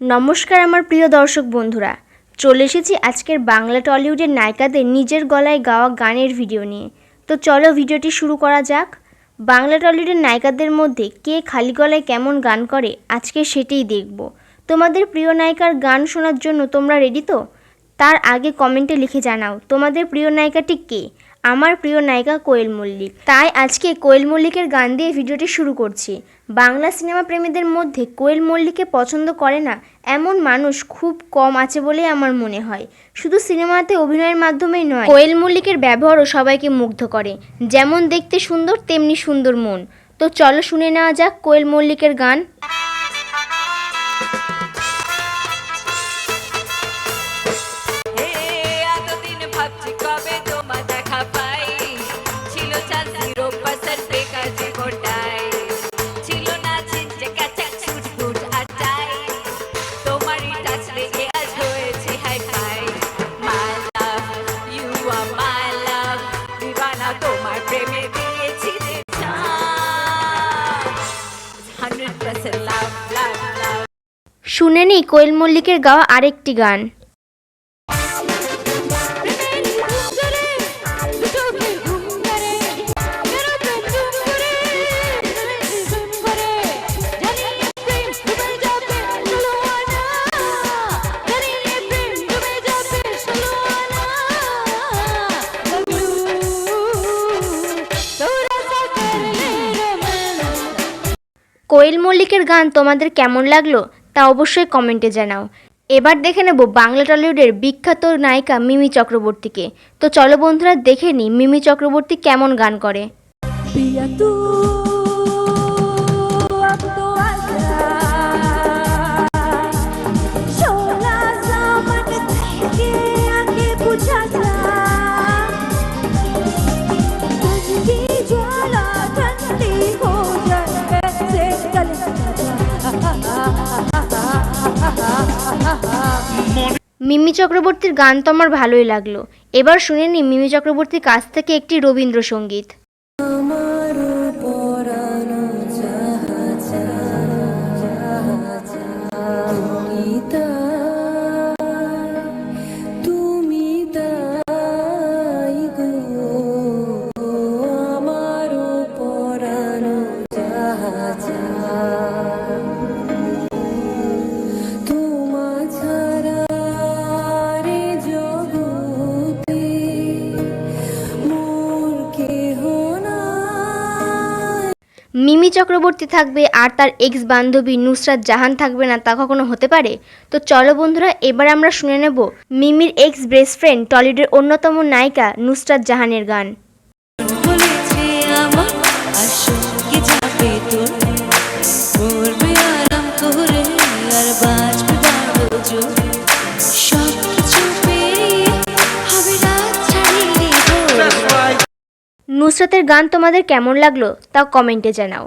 নমস্কার আমার প্রিয় দর্শক বন্ধুরা। চলে এসেছি আজকের বাংলা টলিউডের নায়িকাদের নিজের গলায় গাওয়া গানের ভিডিও নিয়ে। তো চলো ভিডিওটি শুরু করা যাক। বাংলা টলিউডের নায়িকাদের মধ্যে কে খালি গলায় কেমন গান করে, আজকে সেটাই দেখব। তোমাদের প্রিয় নায়িকার গান শোনার জন্য তোমরা রেডি তো? তার আগে কমেন্টে লিখে জানাও, তোমাদের প্রিয় নায়িকাটি কে? আমার প্রিয় নায়িকা কোয়েল মল্লিক। তাই আজকে কোয়েল মল্লিকের গান দিয়ে ভিডিওটি শুরু করছি। বাংলা সিনেমা প্রেমীদের মধ্যে কোয়েল মল্লিককে পছন্দ করে না এমন মানুষ খুব কম আছে বলেই আমার মনে হয়। শুধু সিনেমাতে অভিনয়ের মাধ্যমেই নয়, কোয়েল মল্লিকের ব্যবহারও সবাইকে মুগ্ধ করে। যেমন দেখতে সুন্দর, তেমনি সুন্দর মন। তো চলো শুনে নেওয়া যাক কোয়েল মল্লিকের গান। শুনে নি কোয়েল মল্লিকের গাওয়া আরেকটি গান। কোয়েল মল্লিকের গান তোমাদের কেমন লাগল তা অবশ্যই কমেন্টে জানাও। এবার দেখে নেব বাংলা টলিউডের বিখ্যাত নায়িকা মিমি চক্রবর্তীকে। তো চলো বন্ধুরা দেখে নিই মিমি চক্রবর্তী কেমন গান করে। মিমি চক্রবর্তীর গান তো আমার ভালোই লাগল। এবার শুনে নি মিমি চক্রবর্তীর কাছ থেকে একটি রবীন্দ্রসঙ্গীত। মিমি চক্রবর্তী থাকবে আর তার এক্স বান্ধবী নুসরাত জাহান থাকবে না তা কখনো হতে পারে? তো চলো বন্ধুরা এবার আমরা শুনে নেব মিমির এক্স বেস্ট ফ্রেন্ড টলিউডের অন্যতম নায়িকা নুসরাত জাহানের গান। নুসরাতের গান তোমাদের কেমন লাগল তা কমেন্টে জানাও।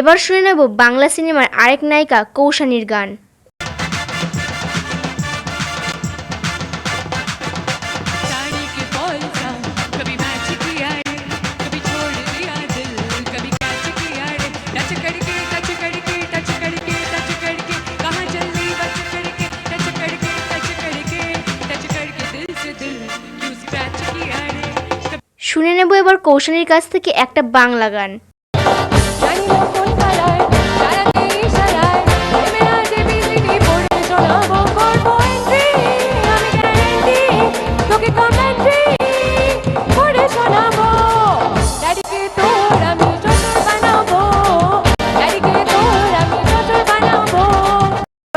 এবার শুনে নেব বাংলা সিনেমার আরেক নায়িকা কৌশানীর গান। শুনে নেব এবার কৌশানীর কাছ থেকে একটা বাংলা গান।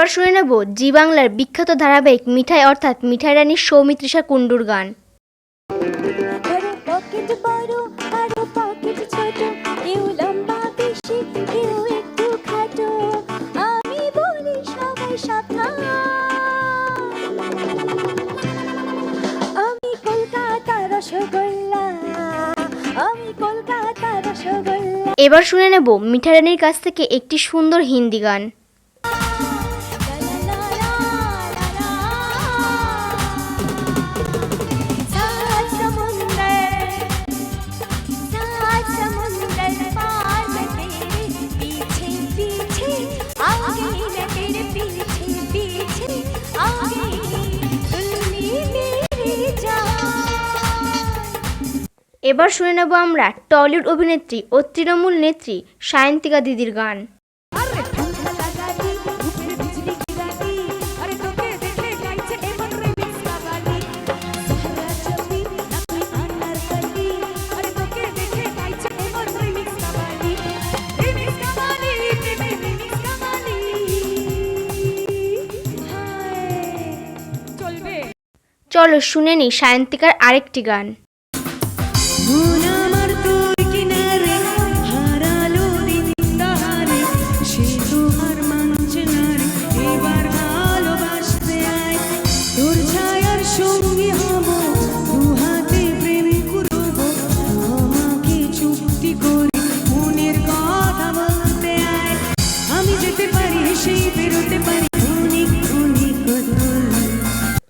এবার শুনে নেব জি বাংলার বিখ্যাত ধারাবাহিক মিঠাই অর্থাৎ মিঠাই রানী সৌমিত্রিষা কুণ্ডুর গান। এবার শুনে নেব মিঠারানির কাছ থেকে একটি সুন্দর হিন্দি গান। এবার শুনে নেব আমরা টলিউড অভিনেত্রী ও তৃণমূল নেত্রী সায়ন্তিকা দিদির গান। চলো শুনে নি সায়ন্তিকার আরেকটি গান।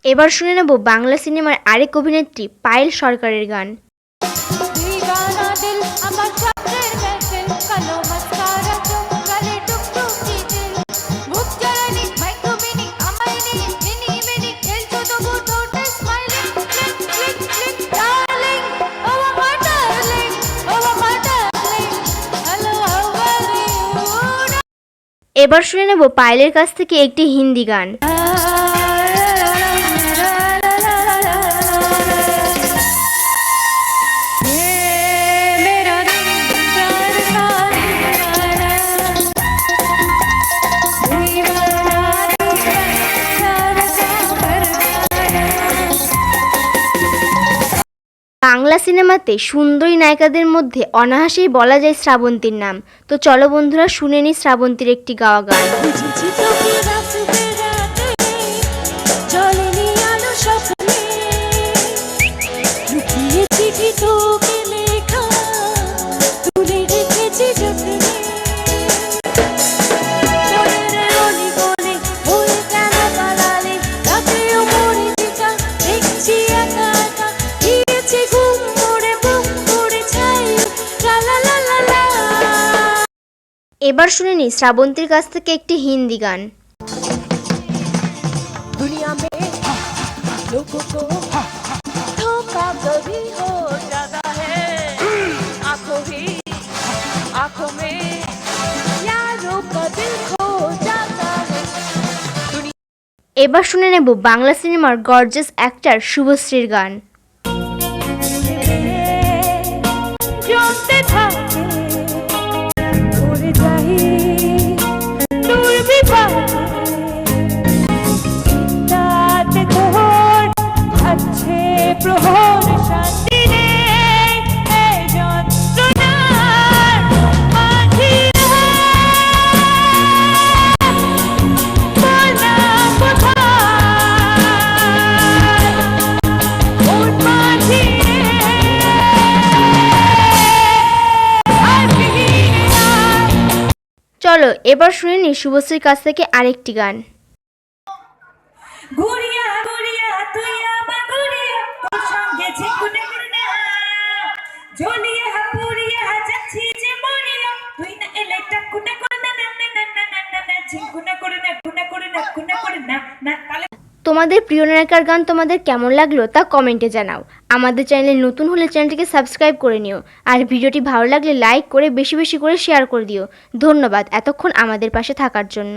এবার শুনে নেব বাংলা সিনেমার আরেক অভিনেত্রী পায়েল সরকারের গান। এবার শুনে নেব পায়েলের কাছ থেকে একটি হিন্দি গান। সিনেমাতে সুন্দরী নায়িকাদের মধ্যে অনাহাসেই বলা যায় শ্রাবন্তীর নাম। তো চলো বন্ধুরা, শুনে নি শ্রাবন্তীর একটি গাওয়া গান। এবার শুনে নিই শ্রাবন্তীর কাছ থেকে একটি হিন্দি গান दुनिया में लोगों को धोखा कभी हो जाता है आंखों ही आंखों में यारों का दिल खो जाता है এবার শুনে নেব বাংলা সিনেমার গর্জেস অ্যাক্টর শুভশ্রীর গান জমতে থাকে চলো এবার শুনে নি শুভশ্রীর কাছ থেকে আরেকটি গান। জ্বলিয়া তোমাদের প্রিয় নায়িকার গান তোমাদের কেমন লাগল তা কমেন্টে জানাও। আমাদের চ্যানেলে নতুন হলে চ্যানেলটিকে সাবস্ক্রাইব করে নিও। আর ভিডিওটি ভালো লাগলে লাইক করে, বেশি বেশি করে শেয়ার করে দিও। ধন্যবাদ এতক্ষণ আমাদের পাশে থাকার জন্য।